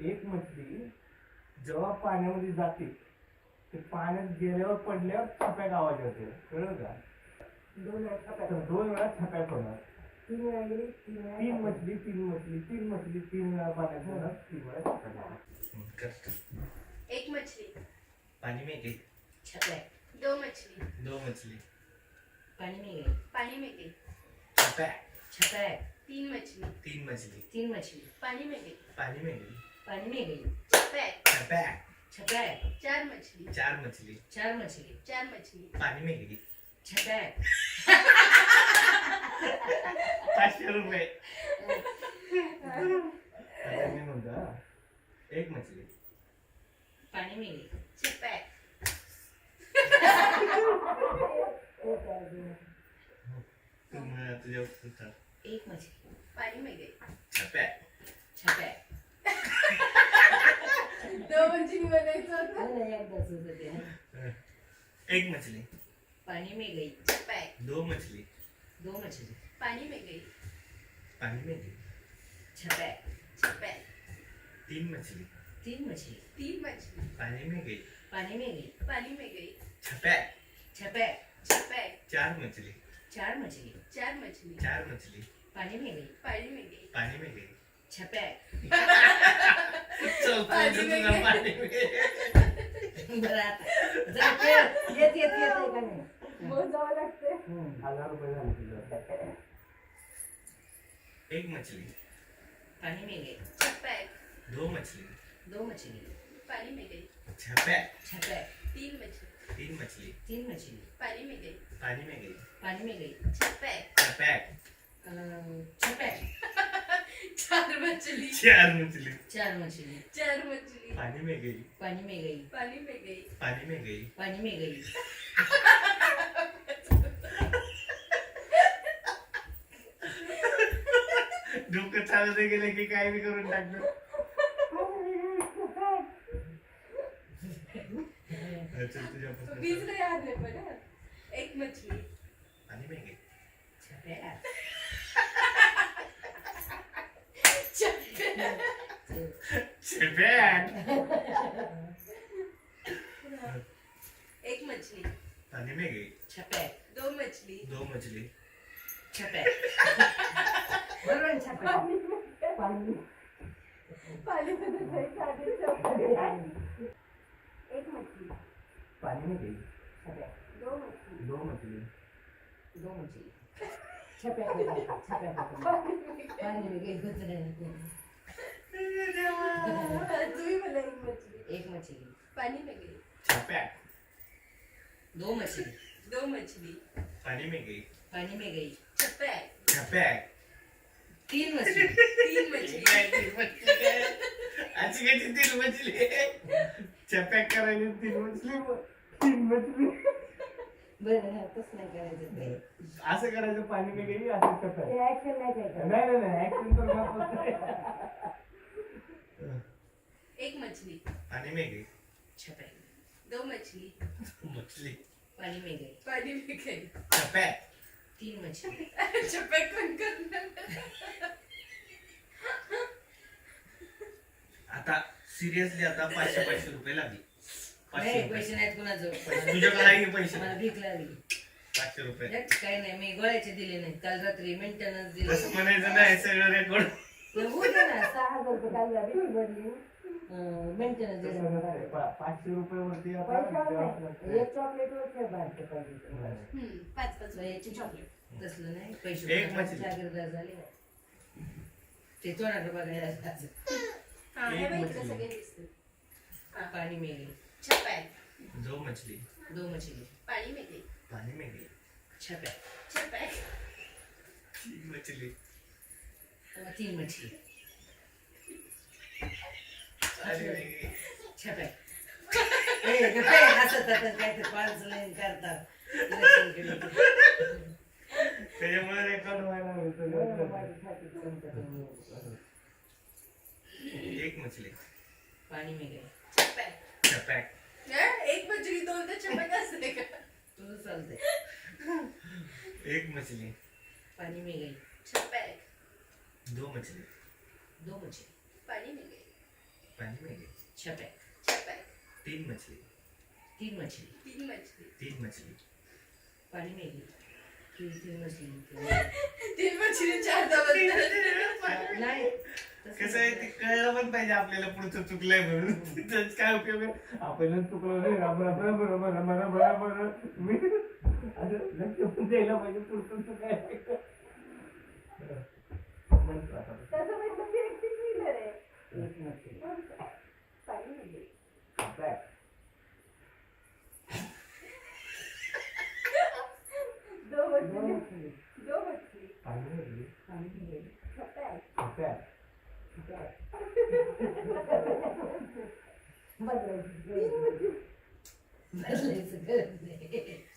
एक मछली जेव्हा पाण्यामध्ये जाते ते पाण्यात गेल्यावर पडल्यावर छप्याक आवाज येते कळलं का? दोन वेळा. तर दोन वेळा छप्याक होणार तीन वेळा गेली तीन वेळा तीन. मछली तीन मछली तीन मछली तीन वेळा पाण्यात जाणार तीन वेळा छप्याक होणार एक मछली. पानी में गई दो मछली. दो मछली. पानी में गई पानी में गई छपैक छपैक तीन मछली. तीन मछली. तीन मछली. पानी में गई पानी में गई पानी में गई छपैक छपैक छपैक चार मछली. चार मछली. चार मछली. चार मछली. पानी में गई छपैक पाचशे रुपये. आता मी म्हणतो. एक मछली. पानी में गई छपैक. तुम तुझ्या उत्तर एक मछली. पानी में गई छपैक छपैक हो. एक मछली. पानी में गई. दो मछली. दो मछली. पानी में गई. पानी में गई. छपैक छपैक तीन मछली. तीन मछली. तीन मछली. पानी में गई. पानी में गई. पानी में गई. छपैक छपैक छपैक चार मछली. चार मछली. चार मछली. चार मछली. पानी में गई. पानी में गई. पानी में गई. खेळ. येत येत येत आहे का नाही? मोजावं लागते हम्म. हजार रुपये झाले तुझं एक मछली. पानी में गई छपैक दो मछली. दो मछली. पानी में गई छपैक छपैक तीन मछली. तीन मछली. तीन मछली. पानी में गई पानी में गई पानी में गई छपैक छपैक अं, छपैक चार मछली चार मछली चार मछली चार मछली पानी में गई. पानी में गई. पानी में गई. पानी में गई. पानी में गई. डोकं चालत गेलं की काय बी करून टाकलं नाही आले पण. एक मछली. पानी में गई छपैक छपैक छपैक एक मछली. पानी में गई छपैक दो मछली. दो मछली. छपैक बरोबर ना छपैक पाणी. पाणीमध्ये जायचं आधी छपैक. एक मछली. पाणी में गई छपैक दो मछली. दो मछली. दो मछली. में छपैक में पानी में गई नहीं तुम्ही एक मछली एक मछली पानी में गई दो मछली दो मछली पानी में गई पानी में गई छपैक छपैक तीन मछली तीन मछली अशी कशी तीन मछली छपॅक करायची तीन मछली तीन मछली बरं हा तसं नाही करायचं ते. असं करायचं पाणी में गेली असं ऍक्शन नाही करायचं. नाही नाही नाही ऍक्शन तर महत्वाचं आहे. एक मछली. पानी में गई छपैक दो मछली. मछली. पानी में गई पानी में गई छपॅक तीन मछली. छपैक कोण करणार? आता सिरियसली आता पाचशे पाचशे रुपये लागले. नाही पैसे नाहीत कुणाजवळ. पैसे तुझ्याकडे आहे की पैसे? मला भीक लागली. पाचशे रुपये. काही नाही मी गोळ्याचे दिले नाही. काल रात्री मेंटेनन्स दिले. तसं म्हणायचं नाही सगळं रेकॉर्ड पण होऊ दे ना सहा हजार रुपये भरली. मेंटेनन्स पाचशे रुपये वरती एक चॉकलेट वर ठेव बाहेरचे पैसे नाही. पाच पाच याची चॉकलेट तसलं नाही. पैसे एक मछली. जागीरदार झाले. ते तोंडाकडे बघायला जायचं. हा हे एक बघितलं मछली. सगळे दिसते पानी में गई छपैक दो मछली. दो मछली. पानी में गई पानी में गई छपैक छपैक तीन मछली. तीन मछली. त्याच्यामुळे रेकॉर्ड व्हायला एक मछली पानी में गई हं? एक मछली दोन तर छपैक. असते का तुझं चालतंय एक मछली पानी में गई छपैक दो मछली. दो मछली पानी में गई पानी में गई छपॅक छपॅक तीन मछली. तीन मछली. तीन मछली. तीन मछली. पाणी में गेली तीन तीन मछली. तीन मछली चार डबल नाही. कसं आहे ते कळलं पण पाहिजे आपल्याला पुढचं चुकलंय म्हणून. त्याच काय उपयोग आहे? आपण चुकलो नाही. बरोबर बरोबर बरोबर बरोबर मी असं लक्ष द्यायला पाहिजे पुढचं चुकाय म्हणतो आता. तसं म्हणजे मी एकटीच winner आहे. एक मछली पाणी म्हणजे. काय? दो दोन मछली. मछली दो मछली. पाणी नाही. पाणी में गेली छपॅक. काय? बदलायचं गरज नाही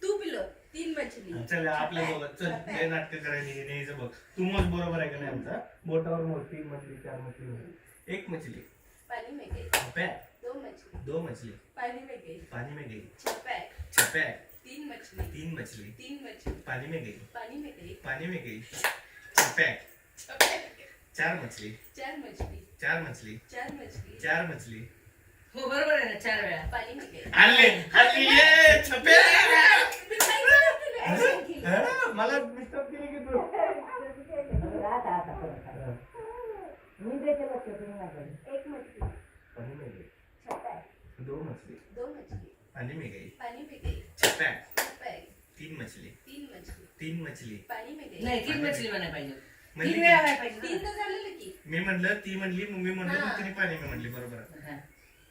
तू पिलो तीन मछली चल आपल्या बघ चल हे नाट्य करायला हे न्यायचं बघ तू मग बरोबर आहे का नाही आमचा बोटावर मोठी मछली चार मछली. एक मछली पानी में गई छपैक दो मछली दो मछली पानी में गई पानी में गई छपैक छपैक तीन मछली तीन मछली तीन मछली पानी में गई पानी में गई पानी में गई छपैक छपैक चार मछली चार मछली चार मछली चार मछली चार मछली हो बरोबर आहे ना चार वेळा पानी में गई हल्ले हल्ली ये छपैक मी काय केलं तुला? हा, मला डिस्टर्ब केली की तू आता आता परत आता. मी देते लक्ष तुम्ही नका देऊ. एक मछली पाणी में गई. छपॅक. दो मछली दो मछली पानी में गई पानी में गई छपैक छपैक तीन मछली तीन मछली तीन मछली पानी में गई नाही तीन मछली पाहिजे तीन म्हणली वेळा की- व्हायला पाहिजे तीन तर झालेलं की मी म्हणलं ती म्हणली मग मी म्हणलं. मग तिने पाणी में म्हणली बरोबर आहे. हा.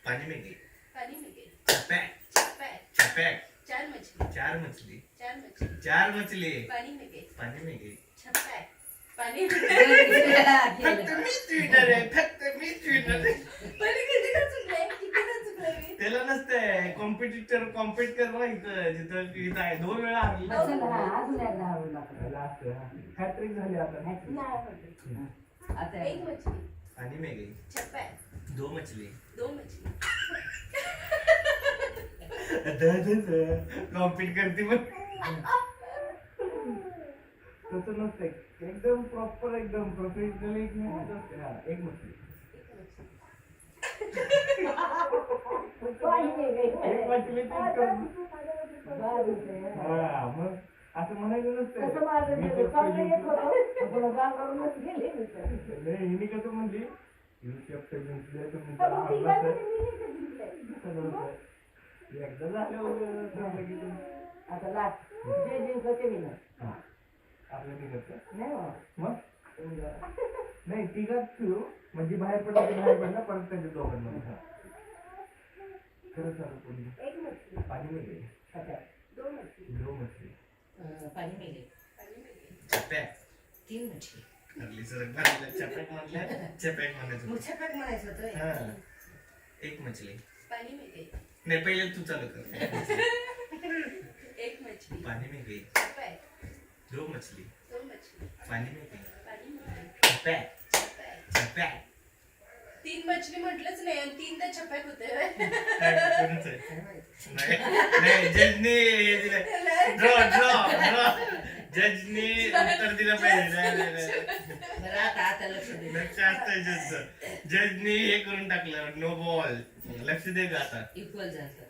पानी में गई पानी में गई छपैक छपैक छपैक चार मछली. चार मछली. चार मछली. चार मछली. पानी में गई पानी में गई छपैक पानी में फक्त मीच विनर आहे. फक्त मीच विनर आहे. पानी किती का चुकलंय. किती का चुकलंय मी. त्याला नसतंय. कॉम्पिटिटर कॉम्पिट कर ना इथं. जिथं इथं आहे. दोन वेळा हरली. हा, हॅट्रिक झाली आता. नाही. होत. आता एक मछली. पानी में गई छपैक दो मछली दो मछली कॉम्पिट करते मग तसं नसतंय एकदम प्रॉपर एकदम प्रोफेशनल एक नाही असते. हा, एक मछली पाणी नाही एक गई. मछली तीन कप. बारीक आहे. हा, मग असं म्हणायचं कसं नसतं माझं मी ते तर चाललं येत पहिली- होतं. पुन्हा गावावरूनच गेले मी तर. नाही हिने कसं म्हणली यू चॅप्टर जिंकले ती म्हणते, मी नाही का जिंकले. तर? एकदा झाल्यावर ठरलं की आता लास्ट जे जिंकलं ते. हा. आपलं निघत नाही. मग नाही तिघात ठेवू म्हणजे बाहेर पडला ते बाहेर पडला परत त्यांच्या हा. खरं सांगू कोणी पाणी में गई छपॅक. दो मछली पाणी में गेली पानी में गई छपॅक तीन मछली म्हणायचं म्हणायचं होतं. हा. एक मछली. पानी में गई नाही पहिले तू चालू कर. एक मछली. पानी में गई दो मछली. दो मछली. पानी में गई पानी में गई तीन मछली म्हटलंच नाही आणि तीन तर छपॅक होते होय. काय कोणीच. नाही नाही जजने हे दिलं. ड्रॉ ड्रॉ ड्रॉ जजने उत्तर दिलं पाहिजे. नाही, नाही, नाही. बरं आता आता लक्ष दे लक्ष असतंय जजचं जजने हे करून टाकलं. नो बॉल लक्ष दे का आता. इक्वल झालं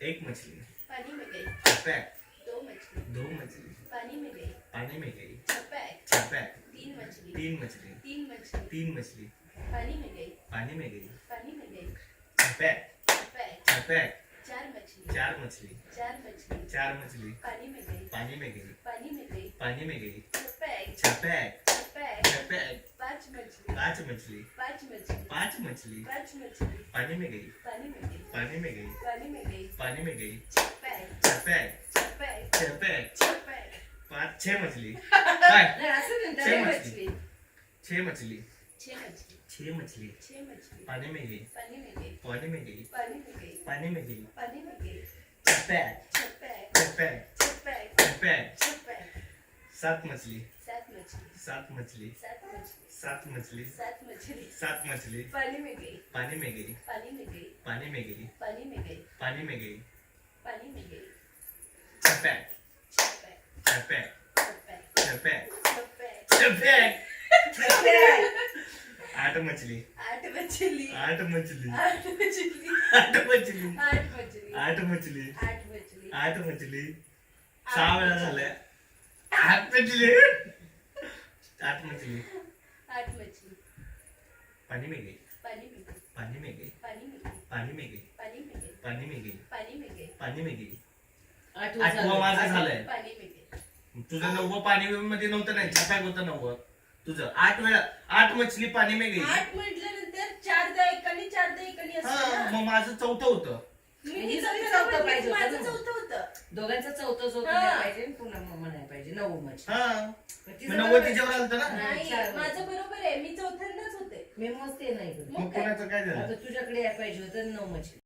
एक मछली. पानी में गई. छपैक दो मछली. दो मछली. पानी में गई. पानी में गई. छपैक छपैक तीन मछली. तीन मछली. तीन मछली. तीन मछली. पानी में गई. पानी में गई. पानी में गई. छपैक छपैक छपैक चार मछली। चार मछली। चार मछली। चार मछली। पानी में गई। पानी में गई। पानी में गई। पानी में गई। छपैक छपैक पाँच मछली। पाँच मछली। पाँच मछली। पाँच मछली। पाँच मछली। पानी में गई। पानी में गई। पानी में गई। पानी में गई। पानी में गई। छपैक छपैक छपैक छपैक छपैक पाँच छह मछली। छह मछली। छह मछली। छह मछली छह मछली छह मछली पानी में गई पानी में गई पानी में गई पानी में गई पानी में गई पानी में गई छपैक छपैक छपैक छपैक छपैक छपैक सात मछली सात मछली सात मछली सात मछली सात मछली सात मछली सात मछली पानी में गई पानी में गई पानी में गई पानी में गई पानी में गई पानी में गई पानी में गई छपैक छपैक छपैक छपैक छपैक छपैक छपैक आठ मछली आठ मछली आठ मछली आठ मछली आठ मछली आठ मछली आठ मछली आठ मछली आठ मछली सहा वेळा झाल्या आठ मछली आठ मछली आठ मछली पाणी में गई पानी में गई पाणी में गई पानी में गई पाणी में गई पानी में गई पाणी में गई पानी में गई पाणी में गई आठवं आठवं झालं. माझं झालंय पानी में गई तुझं नव्वं पाणी मध्ये नव्हतं नाही छपाक होतं नव्वं तुझं. आठ वेळा आठ मछली पाणी में गई आठ म्हटल्यानंतर चारदा एकाने चारदा एकाने हा असतं ना. मग माझं चौथं होतं. मी चौथं चौथं म्हटलं, पाहिजे होतं माझं ना. चौथं होतं. दोघांचं चौथं जो हा. म्हणायला पाहिजे आणि पुन्हा मग म्हणायला पाहिजे. नऊ हा. मग नव्वद तिच्यावर आलतं ना? नाही चार. माझं बरोबर आहे. मी चौथ्यांदाच होते. मी मस्त नाही करू. मग कोणाचं काय झालं? आता तुझ्याकडे यायला पाहिजे होतं नऊ मच्छी